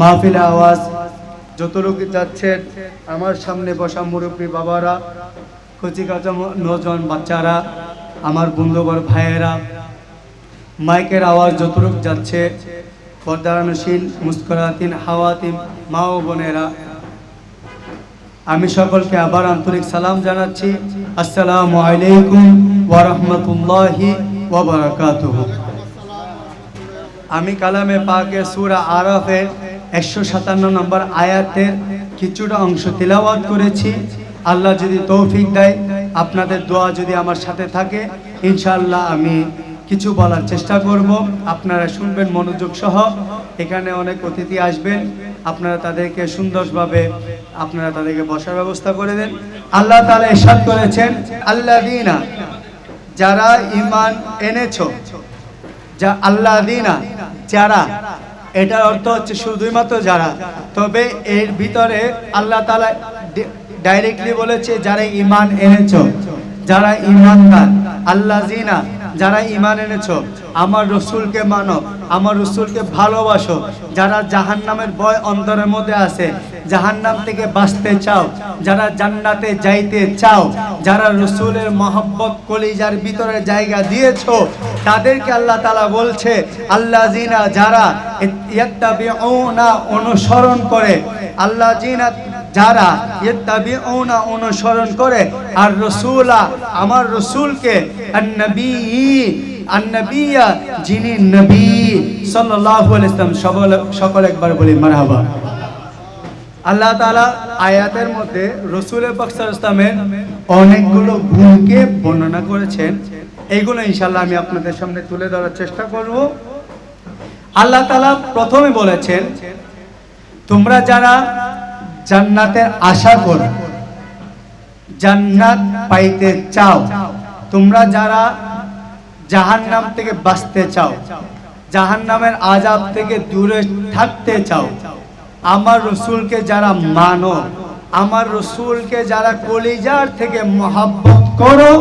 মাহফিলে আওয়াজ, যত লোক যাচ্ছেন আমার সামনে বসা মুরব্বী বাবারা, কচি কাঁচা নজওয়ান বাচ্চারা, আমার বন্ধুবর ভাইয়েরা, মাইকের আওয়াজ যতটুক যাচ্ছে পর্দারানুশীল মুস্করাতিন, হাওয়াতিন মা ও বোনেরা, আমি সকলকে আবার আন্তরিক সালাম জানাচ্ছি। আসসালামু আলাইকুম ওয়া রাহমাতুল্লাহি ওয়া বারাকাতুহু। আমি কালামে পাকে সূরা আরাফের একশো সাতান্ন নম্বর আয়াতের কিছুটা অংশ তিলাওয়াত করেছি। আল্লাহ যদি তৌফিক দেয়, আপনাদের দোয়া যদি আমার সাথে থাকে ইনশাল্লাহ আমি কিছু বলার চেষ্টা করব। আপনারা শুনবেন মনোযোগ সহ। এখানে অনেক অতিথি আসবেন। আপনারা তাদেরকে সুন্দরভাবে, আপনারা তাদেরকে বসার ব্যবস্থা করে দেন। আল্লাহ তাআলা ইরশাদ করেছেন, আল্লাযীনা, যারা ইমান এনেছ, যা আল্লাহ দিনা যারা এটার অর্থ হচ্ছে শুধুমাত্র যারা। তবে এর ভিতরে আল্লাহ তালা ডাইরেক্টলি বলেছে, যারা ইমান এনেছ, যারা ইমানদার আল্লাহ জিনা যারা ইমান এনেছো, আমার রসুলকে মানো, আমার রসুলকে ভালোবাসো। যারা জাহান্নামের ভয় অন্তরের মধ্যে আছে, জাহান্নাম থেকে বাঁচতে চাও, যারা জান্নাতে যাইতে চাও, যারা রসুলের মহব্বত কলিজার ভিতরে জায়গা দিয়েছ, তাদেরকে আল্লাহ তালা বলছে আল্লাহ জিনা যারা অনুসরণ করে আল্লাহ জিনা যারা ইয়াত্তাবিউনা অনুসরণ করে, আর রসুলা, আমার রসুলকে, আন্নবী, আন্নবিয়া, যিনি নবী, সাল্লাল্লাহু আলাইহি সকল একবার বলি মারহাবা। আল্লাহ তাআলা আয়াতের মধ্যে ইসলামের অনেকগুলো গুণকে বর্ণনা করেছেন। এইগুলো ইনশাল্লাহ আমি আপনাদের সামনে তুলে ধরার চেষ্টা করব। আল্লাহ তাআলা প্রথমে বলেছেন, তোমরা যারা জান্নাতের আশা করো। জান্নাত পাইতে চাও। তোমরা যারা জাহান্নাম থেকে বাঁচতে চাও, জাহান্নামের আজাব থেকে দূরে থাকতে চাও, আমার রসুলকে যারা মানো, আমার রসুলকে যারা কলিজার থেকে মহাব্বত করো,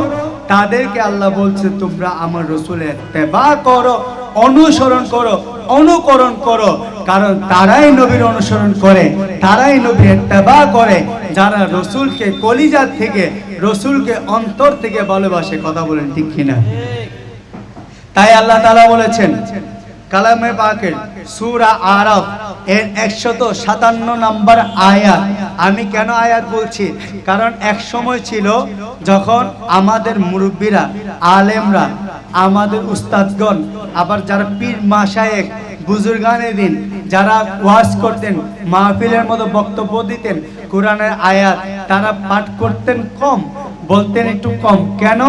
তাদেরকে আল্লাহ বলছে, তোমরা আমার রসুলের তেবা করো। অনুসরণ করো, অনুকরণ করো। কারণ তারাই নবীর অনুসরণ করে, তারাই নবীর তেবা করে। যারা রসুলকে কলিজার থেকে, রসুলকে অন্তর থেকে ভালোবাসে, কথা বলেন ঠিক কিনা? তাই আল্লাহ তালা বলেছেন, কালামে পাকের সুরা আরফ এর একশত সাতান্ন নম্বর আয়াত। আমি কেন আয়াত বলছি? কারণ এক সময় ছিল যখন আমাদের মুরব্বীরা, আলেমরা আমাদের উস্তাদগণ, আবার যারা পীর মাসায়েক বুজুর্গানে দিন যারা ওয়াজ করতেন, মাহফিলের মতো বক্তব্য দিতেন, কোরআনের আয়াত তারা পাঠ করতেন কম, বলতেন একটু কম। কেন?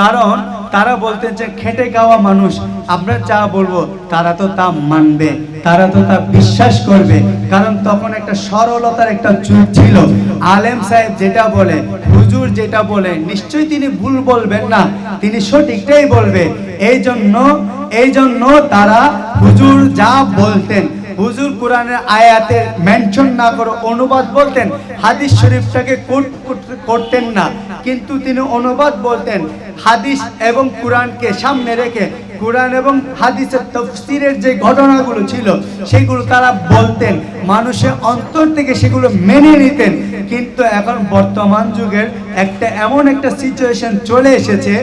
কারণ তারা বলতেন যে খেটে খাওয়া মানুষ, আমরা যা বলব তারা তো তা মানবে, তারা তো তা বিশ্বাস করবে। কারণ তখন একটা সরলতার একটা যুগ ছিল। আলেম সাহেব যেটা বলে, হুজুর যেটা বলে, নিশ্চয়ই তিনি ভুল বলবেন না, তিনি সঠিকটাই বলবে। এই জন্য এই জন্য তারা হুজুর যা বলতেন, হুজুর কোরআনের আয়াতে মেনশন না করে অনুবাদ বলতেন, হাদিস শরীফটাকে কোট করতে- করতেন না। কিন্তু তিনি অনুবাদ বলতেন, হাদিস এবং কোরআনকে সামনে রেখে। কোরআন এবং হাদিসের তফসিরের যে ঘটনাগুলো ছিল, সেগুলো তারা বলতেন। মানুষের অন্তর থেকে সেগুলো মেনে নিতেন। কিন্তু এখন বর্তমান যুগের একটা এমন একটা সিচুয়েশন চলে এসেছে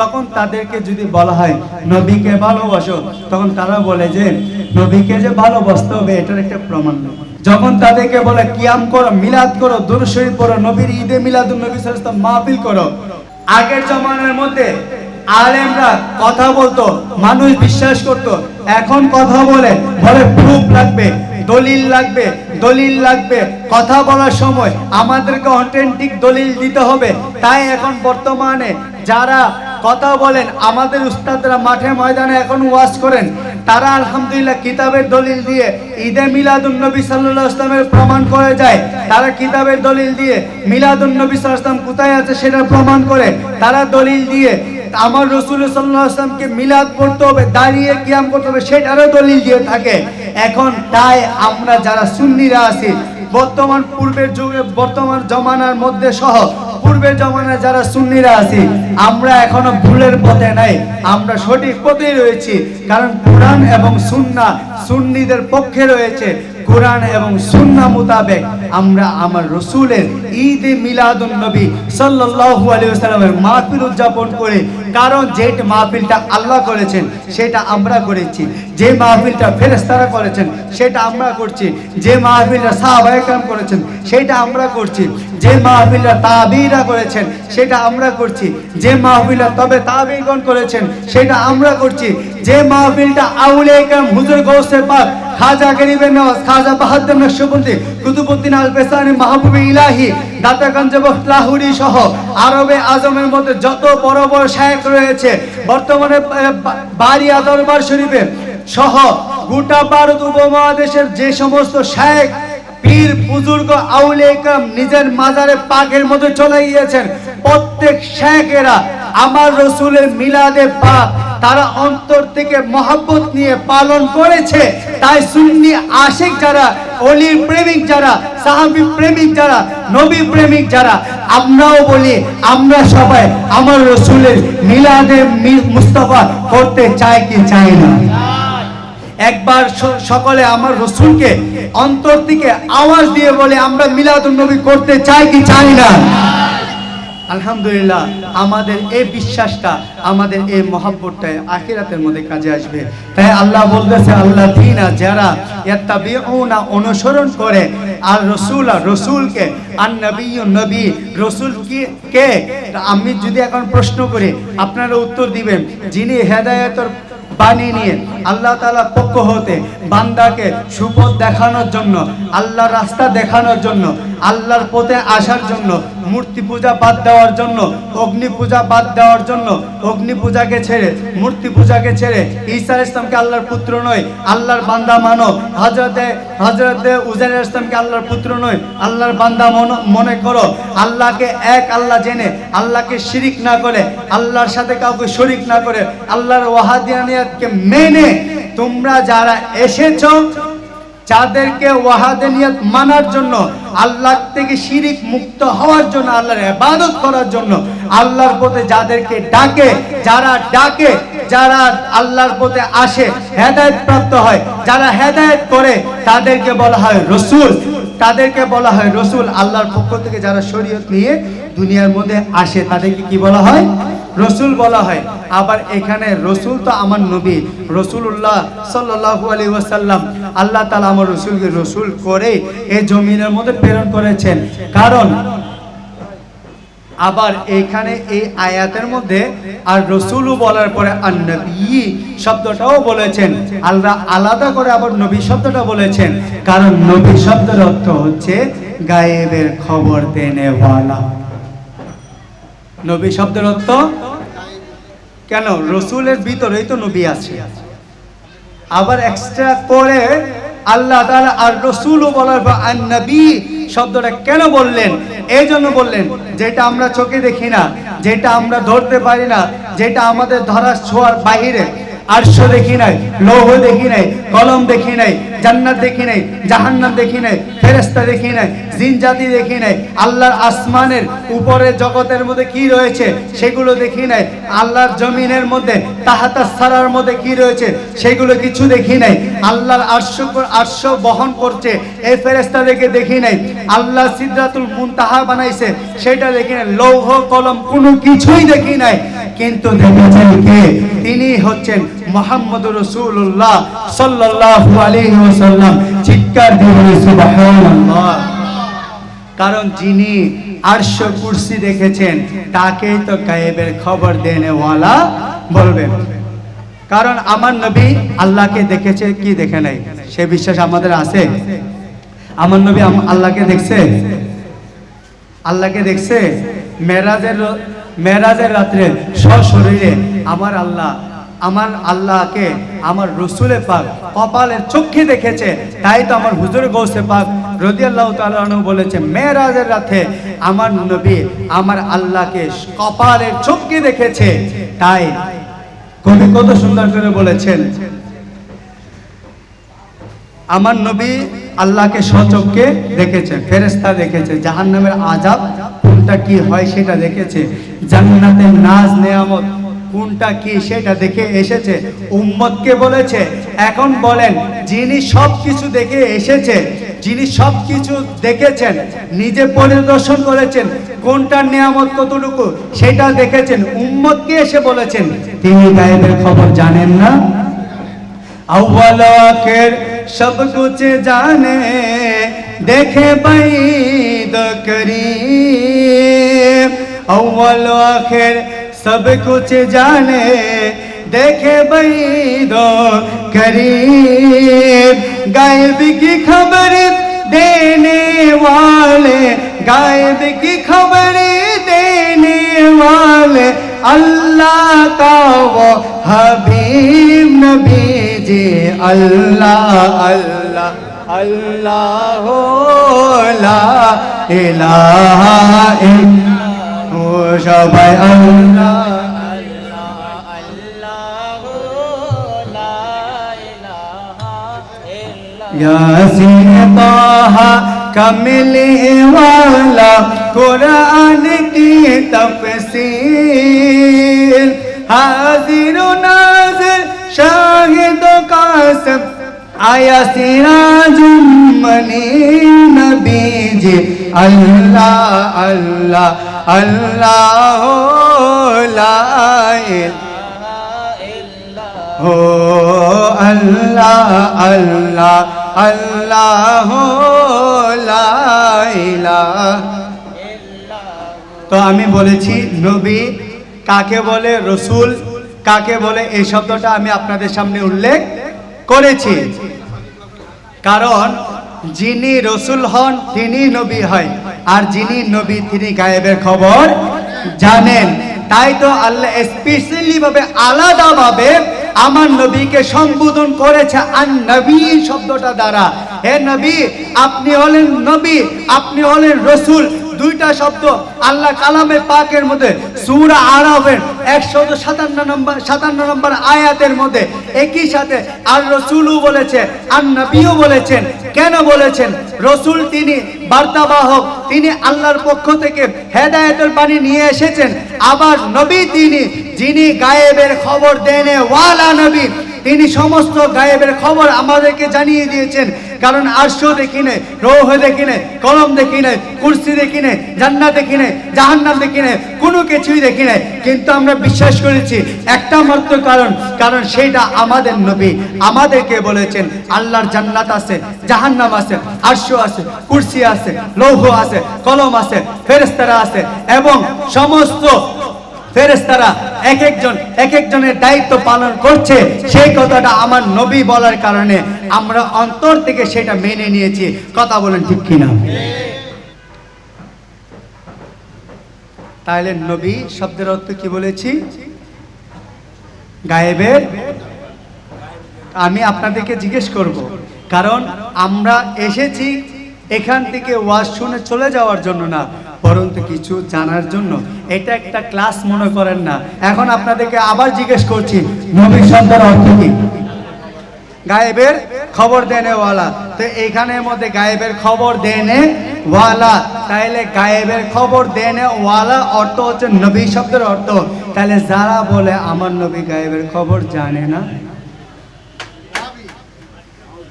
তখন তাদেরকে যদি বলা হয়, নবীকে ভালোবাসো, তখন তারা বলে যে, নবীকে যে ভালোবাসতে হবে, এটার একটা প্রমাণ যখন তাদেরকে বলে, কিয়াম করো, মিলাদ করো দুরশরীফ পড়ো, নবীর ঈদে মিলাদুন নবী সাল্লাল্লাহু মাহফিল করো। আগের জমানার মধ্যে আলেমরা কথা বলতো, মানুষ বিশ্বাস করত। এখন কথা বলে বলে প্রুফ লাগবে, দলিল লাগবে দলিল লাগবে। কথা বলার সময় আমাদেরকে অথেন্টিক দলিল দিতে হবে। তাই এখন বর্তমানে যারা কথা বলেন, আমাদের উস্তাদরা মাঠে ময়দানে এখন ওয়াজ করেন। তারা আলহামদুলিল্লাহ কিতাবের দলিল দিয়ে ঈদে মিলাদুন নবী সাল্লাল্লাহু আলাইহি ওয়াসাল্লামের প্রমাণ করে যায়। তারা কিতাবের দলিল দিয়ে মিলাদুন নবী সাল্লাল্লাহু আলাইহি ওয়াসাল্লাম কোথায় আছে সেটা প্রমাণ করে। তারা দলিল দিয়ে আমার রসুল সাল্লাল্লাহু আলাইহি মিলাদ পড়তে হবে, দাঁড়িয়ে কিয়াম করতে হবে, সেটারও দলিল দিয়ে থাকে। এখন তাই আমরা যারা সুন্নিরা আছি, বর্তমান পূর্বের যুগে, বর্তমান জমানার মধ্যে সহ, পূর্বের জমানায় যারা সুন্নিরা আছি, আমরা এখনও ভুলের পথে নাই, আমরা সঠিক পথেই রয়েছি। কারণ কোরআন এবং সুন্না সুন্নিদের পক্ষে রয়েছে। কোরআন এবং সুন্না মোতাবেক আমরা আমার রসুলের ঈদে মিলাদুল নবী সাল্লাহু আলিয়াল্লামের মাহফিল উদযাপন করে, কারণ যে মাহফিলটা আল্লাহ করেছেন, সেটা আমরা করেছি। যে মাহফিলটা ফেরেস্তারা করেছেন, সেটা আমরা করছি। যে মাহফিলটা সাহাবাহাম করেছেন, সেটা আমরা করছি। যে মাহফিলরা তাবিরা করেছেন, সেটা আমরা করছি। যে মাহফিলরা তবে তাবিরগণ করেছেন, সেটা আমরা করছি। যে মাহফিলটা আউলে কাম হুজুর গৌসে পাক খাজা গরিবের নওয়াজ খাজা বাহাদুর নকশবন্দি কুতুবুদ্দিন আল বেসানি মাহবুবে ইলাহি, দাতাগঞ্জ লাহুরি সহ আরবে আজমের মধ্যে যত বড় বড় শায়েক রয়েছে, বর্তমানে বাড়িয়া দরবার শরীফে সহ গোটা ভারত উপমহাদেশের যে সমস্ত শায়েক পীর বুজুর্গ আউলেকাম নিজের মাজারে পাকের মধ্যে চলে গিয়েছেন। প্রত্যেক শেখেরা আমার রসুলের মিলাদে পাক তারা অন্তর থেকে মহাব্বত নিয়ে পালন করেছে। তাই সুন্নি আশিক যারা, অলির প্রেমিক যারা, সাহাবি প্রেমিক যারা, নবী প্রেমিক যারা, আমরাও বলি, আমরা সবাই আমার রসুলের মিলাদে মুস্তফা করতে চাই কি চাই না। একবার সকলে আমার রসুলকে অন্তর থেকে আওয়াজ দিয়ে বলে, আমরা মিলাদুন নবী করতে চাই কি চাই না? আলহামদুলিল্লাহ, আমাদের এই বিশ্বাসটা, আমাদের এই মহাব্বতটা আখিরাতের মধ্যে কাজে আসবে। তাই আল্লাহ বলতেছে, আল্লাহ দিনা যারা ইয়াত্তাবিউনা অনুসরণ করে, আর রসুল রসুলকে, আর নবী নবী, রসুল কি, কে? আমি যদি এখন প্রশ্ন করি, আপনারা উত্তর দিবেন, যিনি হেদায়েতর বাণী নিয়ে আল্লাহ তালা পক্ষ হতে বান্দাকে সুপথ দেখানোর জন্য, আল্লাহর রাস্তা দেখানোর জন্য, আল্লাহর পথে আসার জন্য মূর্তি পূজা বাদ দেওয়ার জন্য, অগ্নি পূজা বাদ দেওয়ার জন্য, অগ্নি পূজাকে ছেড়ে, মূর্তি পূজাকে ছেড়ে, ঈসা ইসলামকে আল্লাহর পুত্র নয়, আল্লাহর বান্দা মানো হজরতে হজরতে উজার ইসলামকে আল্লাহর পুত্র নয়, আল্লাহর বান্দা মনে করো, আল্লাহকে এক আল্লাহ জেনে, আল্লাহকে শিরিক না করে, আল্লাহর সাথে কাউকে শরিক না করে, আল্লাহর ওয়াহাদিয়ানিয়াতকে মেনে তোমরা যারা এসেছ যাদেরকে ওয়াহাদানিয়াত মানার জন্য, আল্লাহ থেকে শিরিক মুক্ত হওয়ার জন্য, আল্লাহর ইবাদত করার জন্য, আল্লাহর পথে যাদেরকে ডাকে, যারা ডাকে, যারা আল্লাহর পথে আসে, হেদায়েত প্রাপ্ত হয়, যারা হেদায়েত করে, তাদেরকে বলা হয় রসুল। তাদেরকে বলা হয় রসুল। আল্লাহর পক্ষ থেকে যারা শরীয়ত নিয়ে দুনিয়ার মধ্যে আসে, তাদেরকে কি বলা হয়? রসুল বলা হয়। আবার এখানে রসুল তো আমার নবী। রসুল্লাহ সাল্লাহু আলী ওয়াসাল্লাম, আল্লাহ তালা আমার রসুলকে রসুল করে এই জমিনের মধ্যে প্রেরণ করেছেন। কারণ আবার এখানে এই আয়াতের মধ্যে আর রসুলও বলার পরে আর নবী শব্দটাও বলেছেন। আল্লাহ আলাদা করে আবার নবী শব্দটা বলেছেন। কারণ নবী শব্দের অর্থ হচ্ছে গায়েবের খবর দেনেওয়ালা। নবী শব্দের অর্থ? কেন? রসুলের ভিতরেই তো নবী আছে। আবার এক্সট্রা করে আল্লাহ তাআলা আর রসুলও বলার পর আর নবী শব্দটা কেন বললেন? এই জন্য বললেন, যেটা আমরা চোখে দেখি না, যেটা আমরা ধরতে পারি না, যেটা আমাদের ধরার ছোঁয়ার বাহিরে। আর্শ দেখি নাই, লৌহ দেখি নাই, কলম দেখি নাই জান্নাত দেখি নাই, জাহান্নাম দেখি নাই ফেরেস্তা দেখি নাই জিন জাতি দেখি নাই, আল্লাহর আসমানের উপরে জগতের মধ্যে কি রয়েছে সেগুলো দেখি নাই, আল্লাহর জমিনের মধ্যে তাহাতা সারার মধ্যে কি রয়েছে সেগুলো কিছু দেখি নাই, আল্লাহর আরশ আরশ বহন করছে এই ফেরেস্তাদেরকে দেখি নাই, আল্লাহ সিদ্রাতুল মুনতাহা বানাইছে, সেটা দেখি নাই, লৌহ, কলম, কোনো কিছুই দেখি নাই, কিন্তু তিনি হচ্ছেন মোহাম্মদ রসুল্লাহ সাল্লাল্লাহু আলাইহি ওয়াসাল্লাম চিৎকার দিয়ে বলি, সুবহানাল্লাহ। কারণ যিনি আরশ কুরসি দেখেছেন, তাকেই তো গায়েবের খবর দেনেওয়ালা বলবেন। কারণ আমার নবী আল্লাহকে দেখেছে, কি দেখে নাই? সে বিশ্বাস আমাদের আছে? আমার নবী আল্লাহকে দেখছে? আল্লাহকে দেখছে? মেরাজের মেরাজের রাত্রে সশরীরে আমার আল্লাহ আমার আল্লাহকে, আমার রসুলে পাক কপালের চোখে দেখেছে, তাই তো আমার হুজুর গৌসে পাক রদিয়াল্লাহ তালু বলেছে মেরাজের রাতে আমার নবী আমার আল্লাহকে কপালের চোখে দেখেছে, তাই কবি কত সুন্দর করে বলেছেন, আমার নবী আল্লাহকে সচককে দেখেছে ফেরেস্তা দেখেছে, জাহান্নামের আজাব কোনটা কি হয় সেটা দেখেছে, জান্নাতের নাজ নেয়ামত কোনটা কি সেটা দেখে এসেছে। উম্মতকে বলেছে, এখন বলেন, যিনি সব কিছু দেখে এসেছে, যিনি সব কিছু দেখেছেন, নিজে পরিদর্শন করেছেন কোনটার নিয়ামত কতটুকু সেটা দেখেছেন। উম্মতকে এসে বলেছেন, তিনি গায়েবের খবর জানেন না? আউ্বাল সব কিছু জানে, দেখে পাই দকরি আউ্বাল আখের सब कुछ जाने, देखे बैद करीब। गायब की खबर देने वाले, गायब की खबर देने वाले, अल्लाह का वो हबीब नबी जी। अल्लाह अल्लाह अल्लाह ला इलाहा इल्ला ও সবাই আল্লাহ ইয়াসিন তাহা কামিলে ওয়ালা কোরআন কি তফসীর হাজির নাজির শাহিদ কাসম আয়া সিরাজুম মনি নবী জি আল্লাহ আল্লাহ আল্লাহ হো আল্লাহ আল্লাহ আল্লাহ তো আমি বলেছি নবী কাকে বলে রসুল, কাকে বলে এই শব্দটা আমি আপনাদের সামনে উল্লেখ করেছি। কারণ যিনি রসুল হন, তিনি নবী হয়। আর যিনি নবী, তিনি গায়েবের খবর জানেন। তাই তো আল্লাহ স্পেশালি ভাবে আলাদা ভাবে আমার নবীকে সম্বোধন করেছে আর নবী শব্দটা দ্বারা। হে নবী, আপনি হলেন নবী, আপনি হলেন রসুল। দুইটা শব্দ আল্লাহ কালামে পাকের মধ্যে, সুরা আরবের একশো সাতান্ন নম্বর সাতান্ন নম্বর আয়াতের মধ্যে একই সাথে আর রসুলও বলেছে, আর নবীও বলেছেন। কেন বলেছেন? রসুল তিনি বার্তাবাহক, তিনি আল্লাহর পক্ষ থেকে হেদায়েতের পানি নিয়ে এসেছেন। আবার নবী তিনি, যিনি গায়েবের খবর দেনে ওয়ালা নবী তিনি সমস্ত গায়েবের খবর আমাদেরকে জানিয়ে দিয়েছেন। কারণ আর্শ দেখি নাই, রৌহ দেখি নাই, কলম দেখি নাই, কুর্সি দেখি নাই, জান্নাত দেখি নাই, জাহান্নাম দেখি নাই, কোনো কিছুই দেখি নাই। কিন্তু আমরা বিশ্বাস করেছি, একটা মাত্র কারণ কারণ সেটা আমাদের নবী। আমাদেরকে বলেছেন, আল্লাহর জান্নাত আছে, জাহান্নাম আছে, আর্শ আছে, কুর্সি আছে লৌহ আছে, কলম আছে ফেরেস্তারা আছে, এবং সমস্ত ফেরেস্তারা এক একজন, এক একজনের দায়িত্ব পালন করছে। সেই কথাটা আমার নবী বলার কারণে আমরা অন্তর থেকে সেটা মেনে নিয়েছি। কথা বলেন ঠিক কিনা? তাহলে নবী শব্দের অর্থ কি বলেছি? গায়েবের? আমি আপনাদেরকে জিজ্ঞেস করব, কারণ আমরা এসেছি এখান থেকে ওয়াজ শুনে চলে যাওয়ার জন্য না, পরন্তু কিছু জানার জন্য। এটা একটা ক্লাস মনে করেন না। এখন আপনাদেরকে আবার জিজ্ঞেস করছি নবী শব্দের অর্থ কি? গায়েবের খবর দেনে ওয়ালা। তো এইখানের মধ্যে গায়েবের খবর দেনে ওয়ালা। তাহলে গায়েবের খবর দেনে ওয়ালা অর্থ হচ্ছে নবী শব্দের অর্থ। তাহলে যারা বলে, আমার নবী গায়েবের খবর জানে না,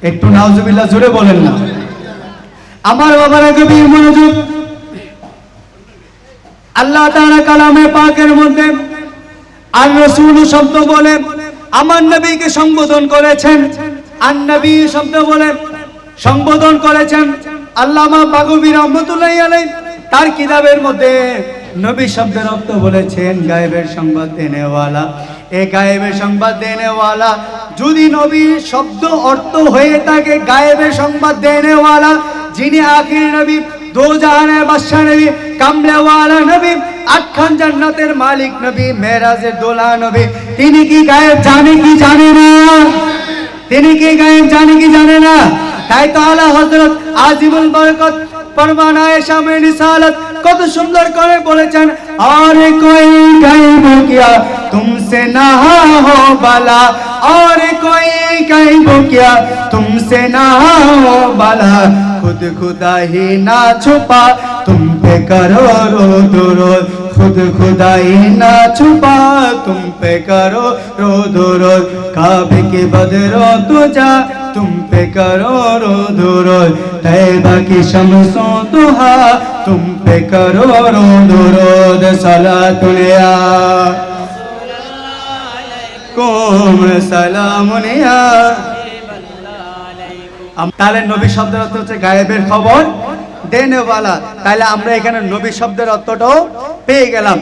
একটু নাউজুবিল্লাহ জুড়ে বলেন না। আমার বাবার গভীর মনোযোগ। আল্লাহ তাআলা কালামে পাকের মধ্যে আর রসুল শব্দ বলে, আমার নবীকে সম্বোধন করেছেন। আর নবী শব্দ বলে, সম্বোধন করেছেন আল্লামা বাগবী রহমতুল্লাহ আলাই তার কিতাবের মধ্যে নবী শব্দের অর্থ বলেছেন, গায়েবের সংবাদ দেনেওয়ালা। এ গায়েবের সংবাদ দেনেওয়ালা, যদি নবী শব্দ অর্থ হয়ে থাকে, গায়েবের সংবাদ দেনেওয়ালা যিনি আখির নবী দো জাহানের বাদশাহ নবী, কামলাওয়ালা নবী আখান জান্নাতের মালিক নবী মেরাজের দোলা নবী। তিনি কি গায়েব জানে কি জানে না? তিনি কি গায়েব জানে কি জানে না? তাই তো আলা হজরত আজিবুল বরকত পরমানায় শামে নিসালত কত সুন্দর করে বলেছেন, আরে কই গায়েব কিয়া? তুমসে না হো বালা और कोई गायब क्या तुमसे ना हो बाला खुद खुदा ही ना छुपा तुम पे करो रोद रोज खुद खुदाई ना छुपा तुम पे करो रोद रोज काबे के बदरो तुझा तुम पे करो रोद रोज तैबा की शमसों दुहा तुम पे करो रोद रोज सला तुलिया কুম সালাম তাহলে নবী শব্দের অর্থ হচ্ছে গায়েবের খবর, দেনেওয়ালা। তাহলে আমরা এখানে নবী শব্দের অর্থটাও পেয়ে গেলাম।